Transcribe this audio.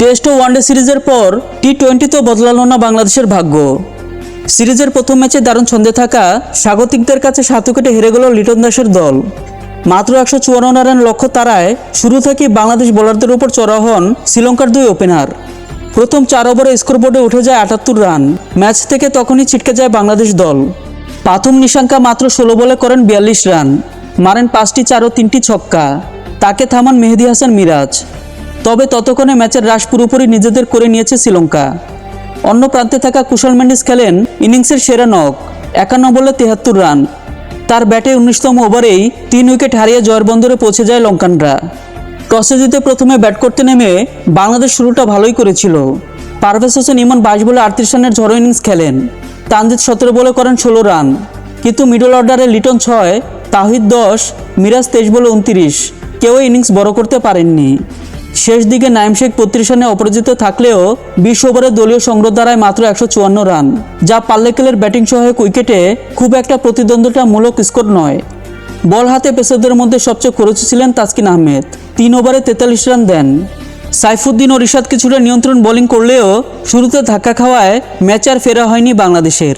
Test ও one day সিরিজের পর টি টোয়েন্টিতেও বদলালো না বাংলাদেশের ভাগ্য। সিরিজের প্রথম ম্যাচে দারুণ ছন্দে থাকা স্বাগতিকদের কাছে সাত উইকেটে হেরে গেল লিটন দাসের দল। মাত্র একশো চুয়ান্ন রান লক্ষ্য তারায় শুরু থেকেই বাংলাদেশ বোলারদের উপর চড়া হন শ্রীলঙ্কার দুই ওপেনার। প্রথম চার ওভারে স্কোরবোর্ডে উঠে যায় আটাত্তর রান। ম্যাচ থেকে তখনই ছিটকে যায় বাংলাদেশ দল। প্রথম নিশাঙ্কা মাত্র ষোলো বলে করেন বিয়াল্লিশ রান। মারেন পাঁচটি চার ও তিনটি ছক্কা। তাকে থামান মেহেদি হাসান মিরাজ। তবে ততক্ষণে ম্যাচের হ্রাস পুরোপুরি নিজেদের করে নিয়েছে শ্রীলঙ্কা। অন্য প্রান্তে থাকা কুশল মেন্ডিস খেলেন ইনিংসের সেরা নক একান্ন বলে তেহাত্তর রান। তার ব্যাটে উনিশতম ওভারেই তিন উইকেট হারিয়ে জয়ের বন্দরে পৌঁছে যায় লঙ্কানরা। টসে জিতে প্রথমে ব্যাট করতে নেমে বাংলাদেশ শুরুটা ভালোই করেছিল। পারভেজ হোসেন ইমন বাইশ বলে আটত্রিশ রানের ঝড়ো ইনিংস খেলেন। তানজিদ সতেরো বলে করেন ষোলো রান। কিন্তু মিডল অর্ডারে লিটন ছয়, তাহিদ দশ, মিরাজ তেইশ বলে উনত্রিশ। কেউ ইনিংস বড় করতে পারেননি। শেষ দিকে নাইম শেখ বত্রিশ রানে অপরাজিত থাকলেও বিশ ওভারে দলীয় সংগ্রহ দ্বারায় মাত্র একশো চুয়ান্ন রান, যা পাল্লেকেলের ব্যাটিং সহায়ক উইকেটে খুব একটা প্রতিদ্বন্দ্বিতামূলক স্কোর নয়। বল হাতে পেসারদের মধ্যে সবচেয়ে খরচ ছিলেন তাসকিন আহমেদ, তিন ওভারে তেতাল্লিশ রান দেন। সাইফুদ্দিন ও রিশাদ কিছুটা নিয়ন্ত্রণ বোলিং করলেও শুরুতে ধাক্কা খাওয়ায় ম্যাচ আর ফেরা হয়নি বাংলাদেশের।